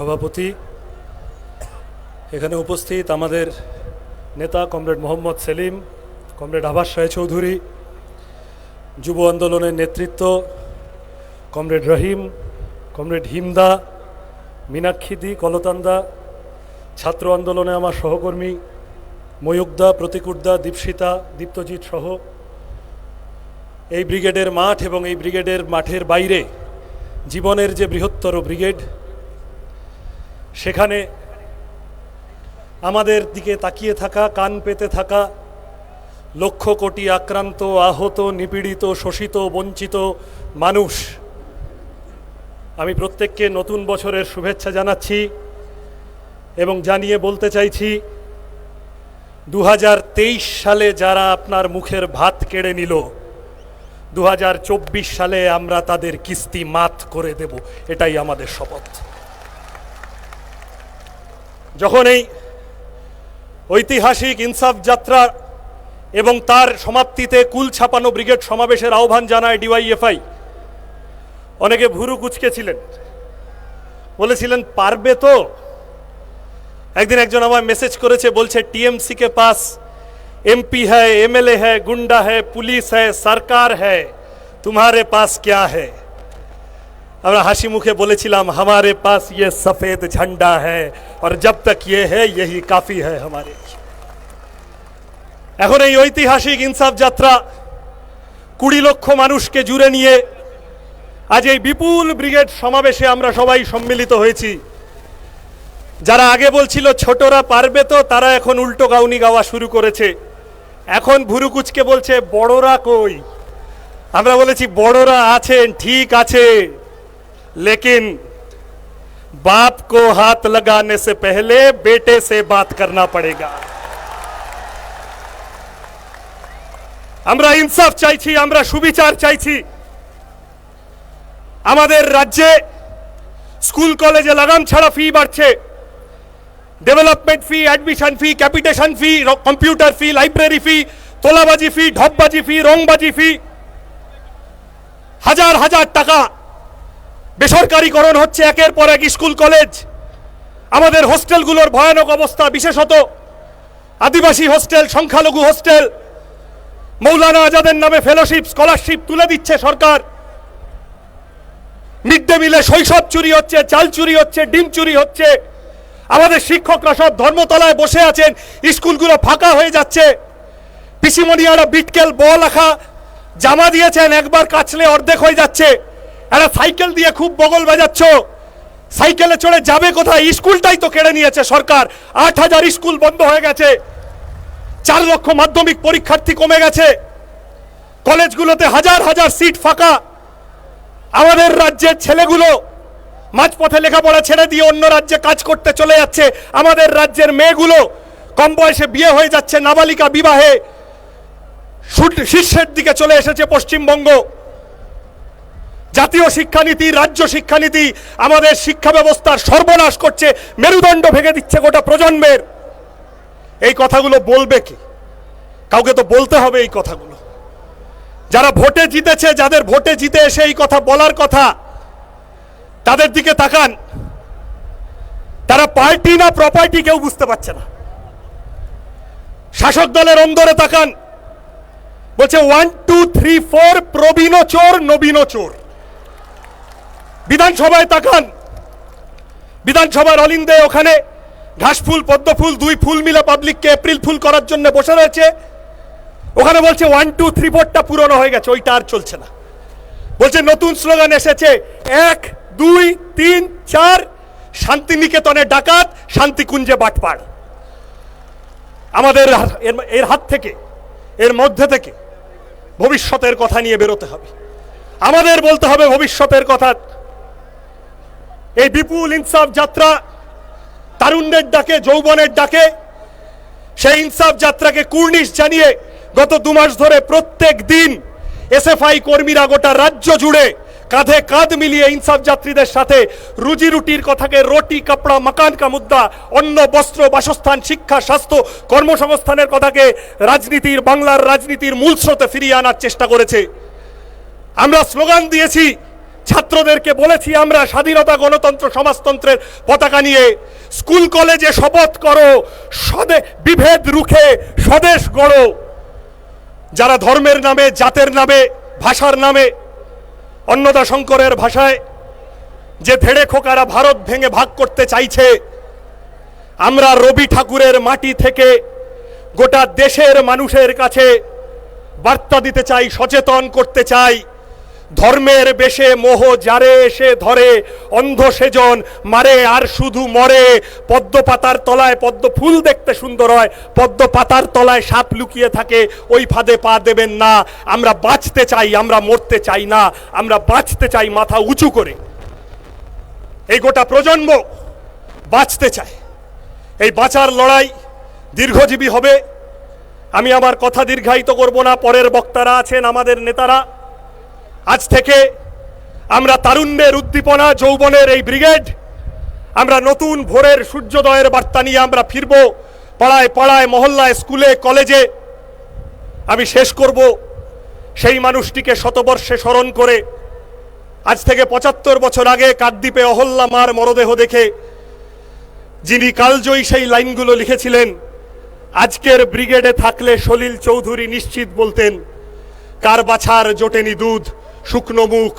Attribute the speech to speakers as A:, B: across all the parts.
A: সভাপতি, এখানে উপস্থিত আমাদের নেতা কমরেড মোহাম্মদ সেলিম, কমরেড আবাস রায় চৌধুরী, যুব আন্দোলনের নেতৃত্ব, কমরেড রহিম, কমরেড হিমদা মীনাক্ষীদি কলতান্দা ছাত্র আন্দোলনে আমার সহকর্মী ময়ূকদা প্রতিকুরদা দীপশিতা, দীপ্তজিৎ সহ এই ব্রিগেডের মাঠ এবং এই ব্রিগেডের মাঠের বাইরে জীবনের যে বৃহত্তর ব্রিগেড সেখানে আমাদের দিকে তাকিয়ে থাকা, কান পেতে থাকা, লক্ষ কোটি আক্রান্ত, আহত, নিপীড়িত, শোষিত, বঞ্চিত মানুষ। আমি প্রত্যেককে নতুন বছরের শুভেচ্ছা জানাচ্ছি এবং জানিয়ে বলতে চাইছি দু হাজার তেইশ সালে যারা আপনার মুখের ভাত কেড়ে নিল দু হাজার চব্বিশ সালে আমরা তাদের কিস্তি মাত করে দেব, এটাই আমাদের শপথ। যখন এই ঐতিহাসিক ইনসাফ যাত্রা এবং তার সমাপ্তিতে কুল ছাপানো ব্রিগেড সমাবেশের আহ্বান জানায় ডিওয়াইএফআই অনেকে ভুরু কুচকেছিলেন বলেছিলেন পারবে তো একদিন একজন আমায় মেসেজ করেছে বলছে টিএমসি কে পাস এমপি হ্যায় এমএলএ হ্যায় গুন্ডা হ্যায় পুলিশ হ্যায় সরকার হ্যায় तुम्हारे पास क्या है আমরা হাসি মুখে বলেছিলাম হামারে পাশ ইয়ে সফেদ ঝান্ডা হ্যাঁ জব তক ইয়ে হ্যাঁ কাফি হ্যাঁ এখন এই ঐতিহাসিক ইনসাফ যাত্রা কুড়ি লক্ষ মানুষকে জুড়ে নিয়ে আজ এই বিপুল ব্রিগেড সমাবেশে আমরা সবাই সম্মিলিত হয়েছি। যারা আগে বলছিল, ছোটরা পারবে তো, তারা এখন উল্টো গাউনি গাওয়া শুরু করেছে। এখন ভুরুকুচকে বলছে, বড়রা কই? আমরা বলেছি, বড়রা আছেন, ঠিক আছে। लेकिन बाप को हाथ लगाने से पहले बेटे से बात करना पड़ेगा আমরা ইনসাফ চাইছি আমরা সুবিচার চাইছি আমাদের রাজ্যে স্কুল কলেজে লাগাম ছাড়া ফি বাড়ছে development fee admission fee capitation fee computer fee library fee তোলাবাজি ফি ঢপবাজি ফি রংবাজি ফি হাজার হাজার টাকা বেসরকারীকরণ হচ্ছে একের পর এক স্কুল, কলেজ। আমাদের হোস্টেলগুলোর ভয়ানক অবস্থা বিশেষত আদিবাসী হোস্টেল, সংখ্যালঘু হোস্টেল। মৌলানা আজাদের নামে ফেলোশিপ স্কলারশিপ তুলে দিচ্ছে সরকার। মিড ডে মিলে শৈশব চুরি হচ্ছে, চাল চুরি হচ্ছে, ডিম চুরি হচ্ছে। আমাদের শিক্ষকরা সব ধর্মতলায় বসে আছেন, স্কুলগুলো ফাঁকা হয়ে যাচ্ছে। পিসিমনিয়ারা বিটকেল বল আখা, জামা দিয়েছেন, একবার কাছলে অর্ধেক হয়ে যাচ্ছে। একটা সাইকেল দিয়ে খুব বগল বাজাচ্ছ। সাইকেলে চড়ে যাবে কোথায়? স্কুলটাই তো কেড়ে নিয়েছে সরকার। আট হাজার স্কুল বন্ধ হয়ে গেছে। চার লক্ষ মাধ্যমিক পরীক্ষার্থী কমে গেছে। কলেজগুলোতে হাজার হাজার সিট ফাঁকা। আমাদের রাজ্যের ছেলেগুলো মাঝপথে লেখাপড়া ছেড়ে দিয়ে অন্য রাজ্যে কাজ করতে চলে যাচ্ছে। আমাদের রাজ্যের মেয়েগুলো কম বয়সে বিয়ে হয়ে যাচ্ছে নাবালিকা বিবাহে। শীর্ষের দিকে চলে এসেছে পশ্চিমবঙ্গ। জাতীয় শিক্ষানীতি, রাজ্য শিক্ষানীতি আমাদের শিক্ষা ব্যবস্থার সর্বনাশ করছে, মেরুদণ্ড ভেঙে দিচ্ছে গোটা প্রজন্মের। এই কথাগুলো বলবে কি? কাউকে তো বলতে হবে এই কথাগুলো। যারা ভোটে জিতেছে, যাদের ভোটে জিতে এসে এই কথা বলার কথা, তাদের দিকে তাকান। তারা পার্টি না প্রপার্টি কেউ বুঝতে পারছে না। শাসক দলের অন্দরে তাকান। বলছে, ওয়ান, টু, থ্রি, ফোর, প্রবীণ চোর, নবীন চোর। বিধানসভায় তাকান। বিধানসভার অলিন্দে ওখানে ঘাসফুল পদ্মফুল দুই ফুল মিলে পাবলিককে এপ্রিল ফুল করার জন্য বসে রয়েছে। ওখানে বলছে ওয়ান টু থ্রি ফোরটা পুরনো হয়ে গেছে, ওইটা আর চলছে না। বলছে, নতুন স্লোগান এসেছে, এক, দুই, তিন, চার, শান্তিনিকেতনে ডাকাত, শান্তিকুঞ্জে বাটপাড়। আমাদের এর- এর হাত থেকে, এর মধ্যে থেকে ভবিষ্যতের কথা নিয়ে বেরোতে হবে। আমাদের বলতে হবে ভবিষ্যতের কথা এই বিপুল ইনসাফ যাত্রা তারুণ্যের ডাকে, যৌবনের ডাকে, সেই ইনসাফ যাত্রাকে কুর্নিশ জানিয়ে গত দু মাস ধরে প্রত্যেক দিন এসএফআই কর্মীরা গোটা রাজ্য জুড়ে কাঁধে কাঁধ মিলিয়ে ইনসাফ যাত্রীদের সাথে রুজি রুটির কথাকে রুটি, কাপড়া, মাকান কা মুদ্দা অন্ন, বস্ত্র, বাসস্থান, শিক্ষা, স্বাস্থ্য, কর্মসংস্থানের কথাকে রাজনীতির, বাংলার রাজনীতির মূল স্রোতে ফিরিয়ে আনার চেষ্টা করেছে। আমরা স্লোগান দিয়েছি ছাত্রদেরকে বলেছি আমরা স্বাধীনতা গণতন্ত্র সমাজতন্ত্রের পতাকা নিয়ে স্কুল কলেজে শপথ করো, স্বদে বিভেদ রুখে স্বদেশ গড়ো। যারা ধর্মের নামে, জাতের নামে, ভাষার নামে, অন্নদা শঙ্করের ভাষায় যে ধেড়ে খোকারা ভারত ভেঙে ভাগ করতে চাইছে, আমরা রবি ঠাকুরের মাটি থেকে গোটা দেশের মানুষের কাছে বার্তা দিতে চাই, সচেতন করতে চাই। ধর্মের বেশে মোহ যারে এসে ধরে, অন্ধ সেজন মারে, আর শুধু মরে। পদ্ম পাতার তলায় পদ্ম ফুল দেখতে সুন্দর হয় পদ্ম পাতার তলায় সাপ লুকিয়ে থাকে, ওই ফাঁদে পা দেবেন না। আমরা বাঁচতে চাই, আমরা মরতে চাই না, আমরা বাঁচতে চাই মাথা উঁচু করে। এই গোটা প্রজন্ম বাঁচতে চায়। এই বাঁচার লড়াই দীর্ঘজীবী হবে। আমি আমার কথা দীর্ঘায়িত করব না, পরের বক্তারা আছেন আমাদের নেতারা। আজ থেকে আমরা তারুণ্যের উদ্দীপনা, যৌবনের এই ব্রিগেড, আমরা নতুন ভোরের সূর্যোদয়ের বার্তা নিয়ে আমরা ফিরব পাড়ায় পাড়ায়, মহল্লায়, স্কুলে, কলেজে। আমি শেষ করব সেই মানুষটিকে শতবর্ষে স্মরণ করে। আজ থেকে পঁচাত্তর বছর আগে কাকদ্বীপে অহল্লা মার মরদেহ দেখে যিনি কালজয়ী সেই লাইনগুলো লিখেছিলেন, আজকের ব্রিগেডে থাকলে সলিল চৌধুরী নিশ্চিত বলতেন, কার বাছার জোটেনি দুধ শুকনো মুখ,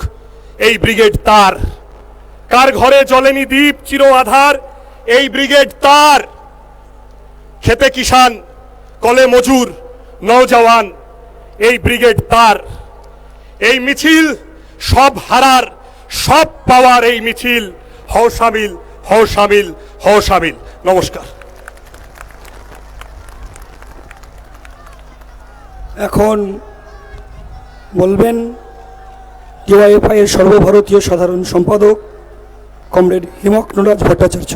A: এই ব্রিগেড তার। কার ঘরে জ্বলেনি দ্বীপ চির আধার, এই ব্রিগেড তার। খেতে কিষান কলে মজুর নৌজওয়ান এই ব্রিগেড তার। এই মিছিল সব হারার, সব পাওয়ার এই মিছিল। হও সামিল হও সামিল হও সামিল। নমস্কার।
B: এখন বলবেন ডিওয়াইএফআই এর সর্বভারতীয় সাধারণ সম্পাদক কমরেড হিমক ভট্টাচার্য।